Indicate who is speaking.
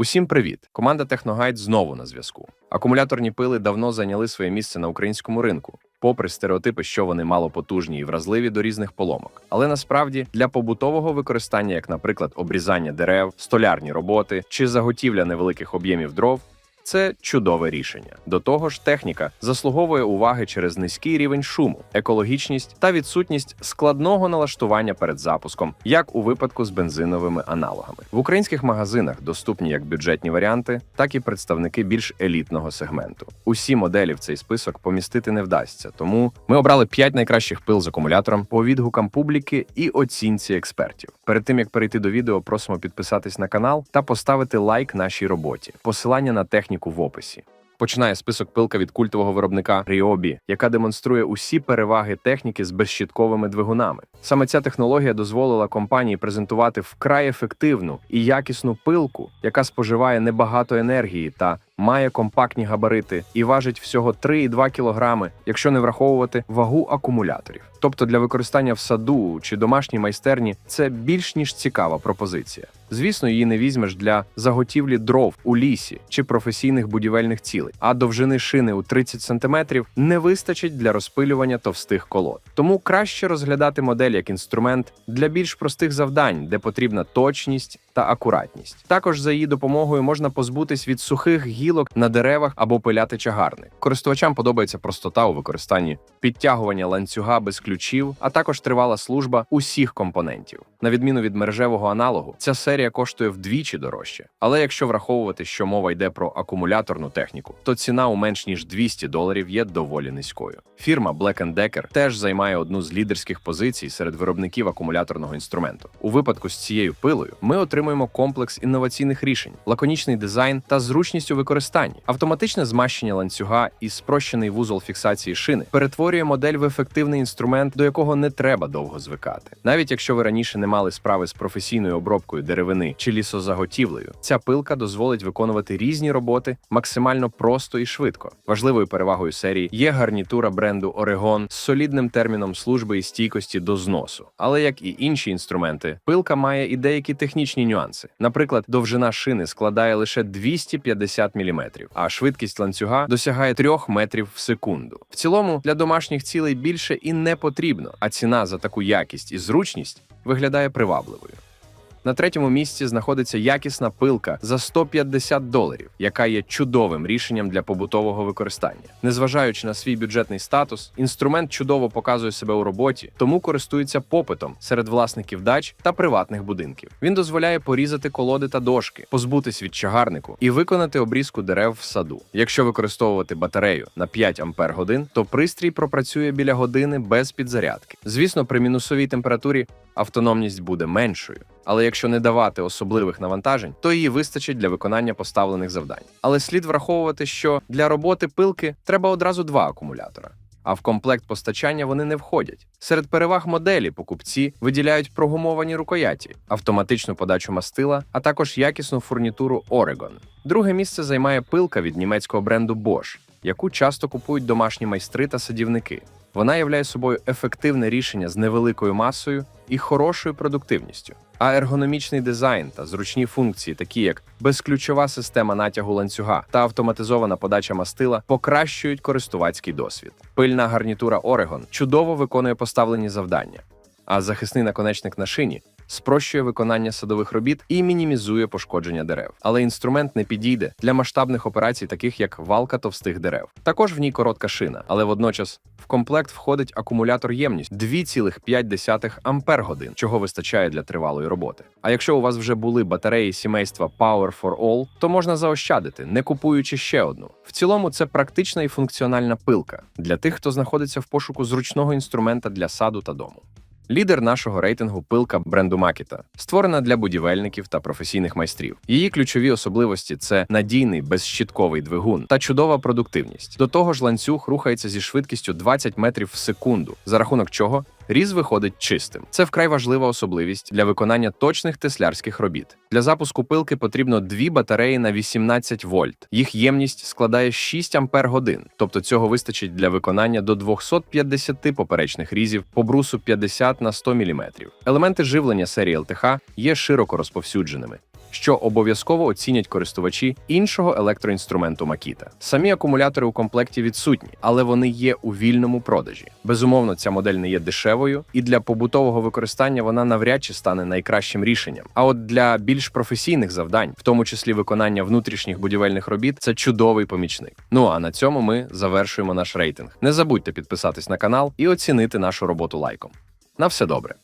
Speaker 1: Усім привіт! Команда Техногайд знову на зв'язку. Акумуляторні пили давно зайняли своє місце на українському ринку, попри стереотипи, що вони малопотужні і вразливі до різних поломок. Але насправді для побутового використання, як, наприклад, обрізання дерев, столярні роботи чи заготівля невеликих об'ємів дров. Це чудове рішення. До того ж, техніка заслуговує уваги через низький рівень шуму, екологічність та відсутність складного налаштування перед запуском, як у випадку з бензиновими аналогами. В українських магазинах доступні як бюджетні варіанти, так і представники більш елітного сегменту. Усі моделі в цей список помістити не вдасться, тому ми обрали 5 найкращих пил з акумулятором по відгукам публіки і оцінці експертів. Перед тим як перейти до відео, просимо підписатись на канал та поставити лайк нашій роботі. Посилання на техніку в описі. Починає список пилка від культового виробника Ryobi, яка демонструє усі переваги техніки з безщітковими двигунами. Саме ця технологія дозволила компанії презентувати вкрай ефективну і якісну пилку, яка споживає небагато енергії та має компактні габарити і важить всього 3,2 кг, якщо не враховувати вагу акумуляторів. Тобто для використання в саду чи домашній майстерні це більш ніж цікава пропозиція. Звісно, її не візьмеш для заготівлі дров у лісі чи професійних будівельних цілей, а довжини шини у 30 см не вистачить для розпилювання товстих колод. Тому краще розглядати модель як інструмент для більш простих завдань, де потрібна точність та акуратність. Також за її допомогою можна позбутись від сухих гілок на деревах або пиляти чагарник. Користувачам подобається простота у використанні підтягування ланцюга без ключів, а також тривала служба усіх компонентів. На відміну від мережевого аналогу, ця серія коштує вдвічі дорожче. Але якщо враховувати, що мова йде про акумуляторну техніку, то ціна у менш ніж 200 доларів є доволі низькою. Фірма Black Decker теж займає одну з лідерських позицій серед виробників акумуляторного інструменту. У випадку з цією пилою ми отримуємо комплекс інноваційних рішень, лаконічний дизайн та зручність у використанні, автоматичне змащення ланцюга і спрощений вузол фіксації шини перетворює модель в ефективний інструмент, до якого не треба довго звикати. Навіть якщо ви раніше не мали справи з професійною обробкою деревини чи лісозаготівлею, ця пилка дозволить виконувати різні роботи максимально просто і швидко. Важливою перевагою серії є гарнітура бренду Oregon з солідним терміном служби і стійкості до зносу. Але як і інші інструменти, пилка має і деякі технічні нюанси. Наприклад, довжина шини складає лише 250 мм, а швидкість ланцюга досягає 3 метрів в секунду. В цілому для домашніх цілей більше і не потрібно, а ціна за таку якість і зручність виглядає привабливою. На третьому місці знаходиться якісна пилка за 150 доларів, яка є чудовим рішенням для побутового використання. Незважаючи на свій бюджетний статус, інструмент чудово показує себе у роботі, тому користується попитом серед власників дач та приватних будинків. Він дозволяє порізати колоди та дошки, позбутись від чагарнику і виконати обрізку дерев в саду. Якщо використовувати батарею на 5 ампер годин, то пристрій пропрацює біля години без підзарядки. Звісно, при мінусовій температурі автономність буде меншою. Але якщо не давати особливих навантажень, то її вистачить для виконання поставлених завдань. Але слід враховувати, що для роботи пилки треба одразу два акумулятора. А в комплект постачання вони не входять. Серед переваг моделі покупці виділяють прогумовані рукояті, автоматичну подачу мастила, а також якісну фурнітуру Oregon. Друге місце займає пилка від німецького бренду Bosch, яку часто купують домашні майстри та садівники. Вона являє собою ефективне рішення з невеликою масою і хорошою продуктивністю. А ергономічний дизайн та зручні функції, такі як безключова система натягу ланцюга та автоматизована подача мастила, покращують користувацький досвід. Пильна гарнітура Oregon чудово виконує поставлені завдання, а захисний наконечник на шині спрощує виконання садових робіт і мінімізує пошкодження дерев. Але інструмент не підійде для масштабних операцій, таких як валка товстих дерев. Також в ній коротка шина, але водночас в комплект входить акумулятор ємність 2,5 ампер годин, чого вистачає для тривалої роботи. А якщо у вас вже були батареї сімейства Power for All, то можна заощадити, не купуючи ще одну. В цілому це практична і функціональна пилка для тих, хто знаходиться в пошуку зручного інструмента для саду та дому. Лідер нашого рейтингу пилка бренду Макіта, створена для будівельників та професійних майстрів. Її ключові особливості це надійний безщітковий двигун та чудова продуктивність. До того ж, ланцюг рухається зі швидкістю 20 метрів в секунду, за рахунок чого різ виходить чистим. Це вкрай важлива особливість для виконання точних теслярських робіт. Для запуску пилки потрібно дві батареї на 18 вольт. Їх ємність складає 6 ампер годин, тобто цього вистачить для виконання до 250 поперечних різів по брусу 50 на 100 мм. Елементи живлення серії ЛТХ є широко розповсюдженими. Що обов'язково оцінять користувачі іншого електроінструменту Makita. Самі акумулятори у комплекті відсутні, але вони є у вільному продажі. Безумовно, ця модель не є дешевою, і для побутового використання вона навряд чи стане найкращим рішенням. А от для більш професійних завдань, в тому числі виконання внутрішніх будівельних робіт, це чудовий помічник. Ну а на цьому ми завершуємо наш рейтинг. Не забудьте підписатись на канал і оцінити нашу роботу лайком. На все добре.